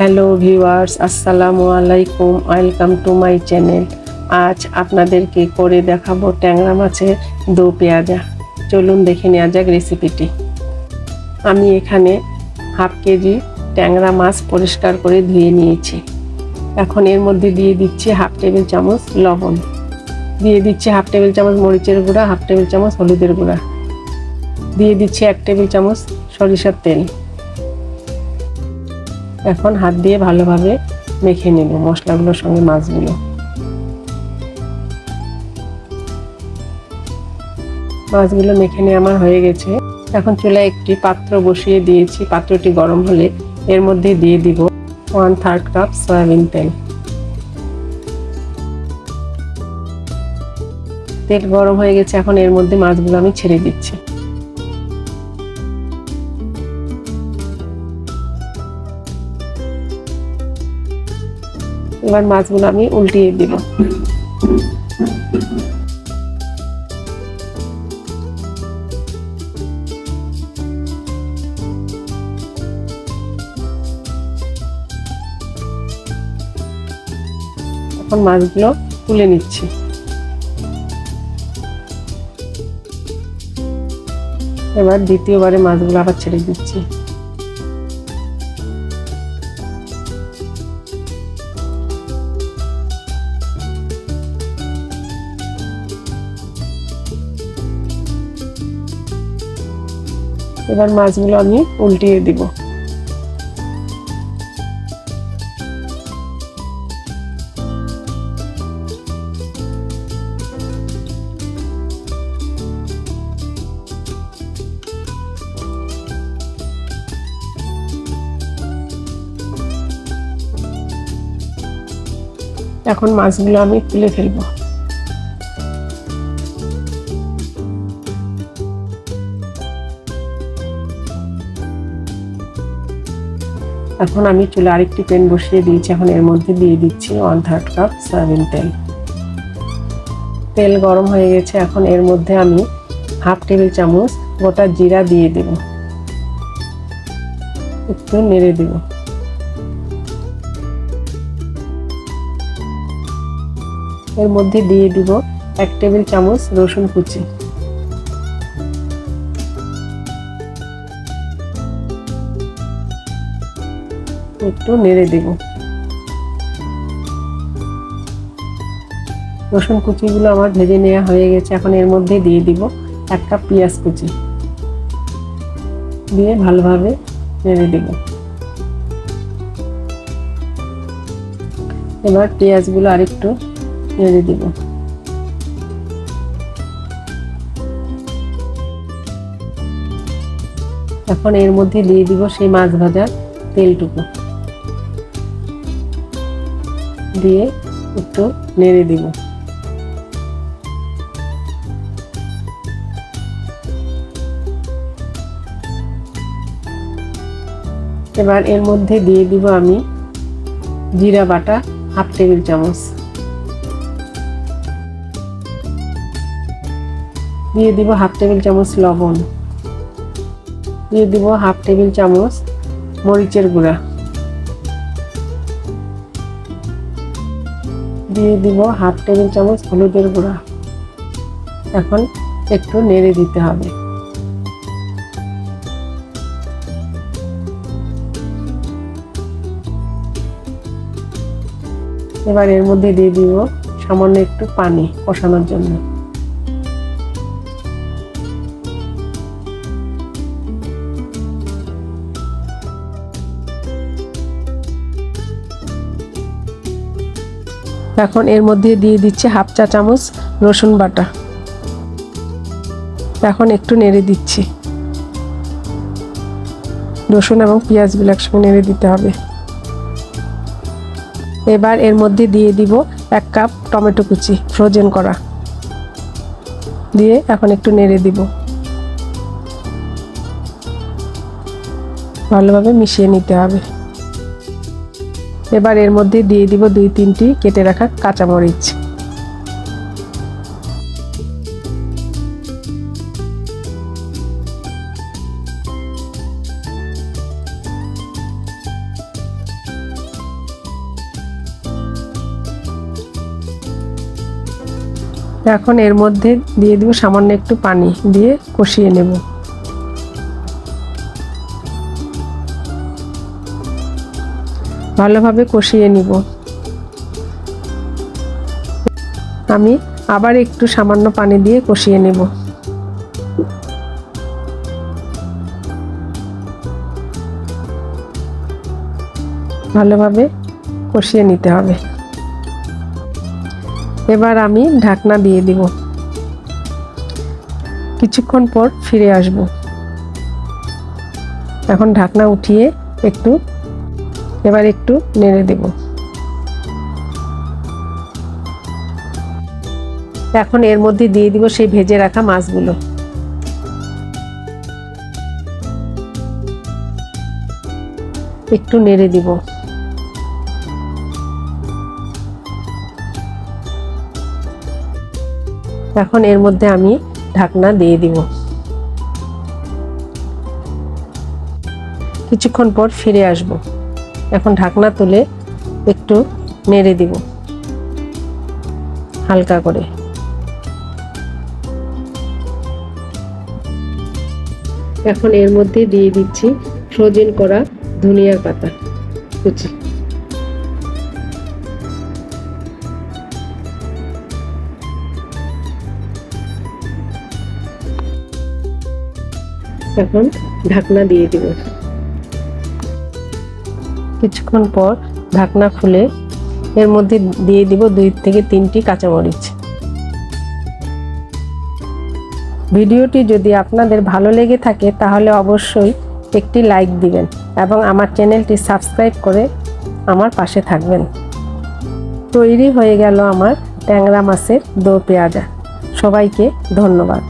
Hello viewers, আসসালামু আলাইকুম, welcome to my channel. আজ আপনাদেরকে করে দেখাবো ট্যাংরা মাছের দো পেঁয়াজা। চলুন দেখে নেওয়া যাক রেসিপিটি। আমি এখানে হাফ কেজি ট্যাংরা মাছ পরিষ্কার করে ধুয়ে নিয়েছি। এখন এর মধ্যে দিয়ে দিচ্ছি হাফ টেবিল চামচ লবণ। দিয়ে দিচ্ছি হাফ টেবিল চামচ মরিচের গুঁড়া, হাফ টেবিল চামচ হলুদের গুঁড়া। দিয়ে দিচ্ছি এক টেবিল চামচ সরিষার তেল। এখন হাত দিয়ে ভালোভাবে মেখে নেব মশলাগুলোর সঙ্গে মাছগুলো। মাছগুলো মেখে নিয়ে আমার হয়ে গেছে। এখন চুলায় একটি পাত্র বসিয়ে দিয়েছি। পাত্রটি গরম হলে এর মধ্যে দিয়ে দিব ওয়ান থার্ড কাপ সয়াবিন তেল। তেল গরম হয়ে গেছে, এখন এর মধ্যে মাছগুলো আমি ছেড়ে দিচ্ছি। এবার মাছগুলো আমি উল্টিয়ে দিব। এখন মাছগুলো তুলে নিচ্ছি। এবার দ্বিতীয়বারে মাছগুলো আবার ছেড়ে দিচ্ছি। এবার মাছগুলো আমি উল্টিয়ে দিব। এখন মাছগুলো আমি তুলে ফেলব। এখন আমি চুলে আরেকটি প্যান বসিয়ে দিয়েছি, এখন এর মধ্যে দিয়ে দিচ্ছি ওয়ান থার্ড কাপ সয়াবিন তেল। তেল গরম হয়ে গেছে, এখন এর মধ্যে আমি হাফ টেবিল চামচ গোটা জিরা দিয়ে দেব। একটু নেড়ে দেব। এর মধ্যে দিয়ে দিব এক টেবিল চামচ রসুন কুচি। একটু নেড়ে দেব। রসুন কুচিগুলো আমার ভেজে নেওয়া হয়ে গেছে, এখন এর মধ্যে দিয়ে দিব এক কাপ পেঁয়াজ কুচি। দিয়ে ভালোভাবে নেড়ে দেব। এবার পেঁয়াজগুলো আরেকটু নেড়ে দেব। এখন এর মধ্যে দিয়ে দিব সেই মাছ ভাজার তেলটুকু। দিয়ে একটু নেড়ে দিব। এবার এর মধ্যে দিয়ে দিব আমি জিরা বাটা হাফ টেবিল চামচ। দিয়ে দিব হাফ টেবিল চামচ লবণ। দিয়ে দিব হাফ টেবিল চামচ মরিচের গুঁড়া। দিয়ে দিব হাফ টেবিল চামচ হলুদের গুঁড়া। এখন একটু নেড়ে দিতে হবে। এবার এর মধ্যে দিয়ে দিব সামান্য একটু পানি কষানোর জন্য। এখন এর মধ্যে দিয়ে দিচ্ছে হাফ চা চামচ রসুন বাটা। এখন একটু নেড়ে দিচ্ছি। রসুন এবং পেঁয়াজগুলো একসঙ্গে নেড়ে দিতে হবে। এবার এর মধ্যে দিয়ে দিব এক কাপ টমেটো কুচি ফ্রোজেন করা। দিয়ে এখন একটু নেড়ে দিব। ভালোভাবে মিশিয়ে নিতে হবে। এবার এর মধ্যে দিয়ে দিব দুই তিনটি কেটে রাখা কাঁচামরিচ। এখন এর মধ্যে দিয়ে দিব সামান্য একটু পানি দিয়ে কষিয়ে নেব। ভালোভাবে কষিয়ে নিব। আমি আবার একটু সামান্য পানি দিয়ে কষিয়ে নেব। ভালোভাবে কষিয়ে নিতে হবে। এবার আমি ঢাকনা দিয়ে দিব। কিছুক্ষণ পর ফিরে আসব। এখন ঢাকনা উঠিয়ে একটু এবার একটু নেড়ে দেব। এখন এর মধ্যে দিয়ে দিব সেই ভেজে রাখা মাছগুলো। একটু নেড়ে দিব। এখন এর মধ্যে আমি ঢাকনা দিয়ে দিব। কিছুক্ষণ পর ফিরে আসব। এখন ঢাকনা তুলে একটু নেড়ে দিব। হালকা করে। এখন এর মধ্যে দিয়ে দিচ্ছি ফ্রোজেন করা ধনিয়ার পাতা, কুচি। এখন ঢাকনা দিয়ে দিব। কিছুক্ষণ পর ঢাকনা খুলে এর মধ্যে দিয়ে দিব দুই থেকে তিনটি কাঁচামরিচ। ভিডিওটি যদি আপনাদের ভালো লেগে থাকে, তাহলে অবশ্যই একটি লাইক দিবেন এবং আমার চ্যানেলটি সাবস্ক্রাইব করে আমার পাশে থাকবেন। তৈরি হয়ে গেল আমার ট্যাংরা মাছের দো পেঁয়াজা। সবাইকে ধন্যবাদ।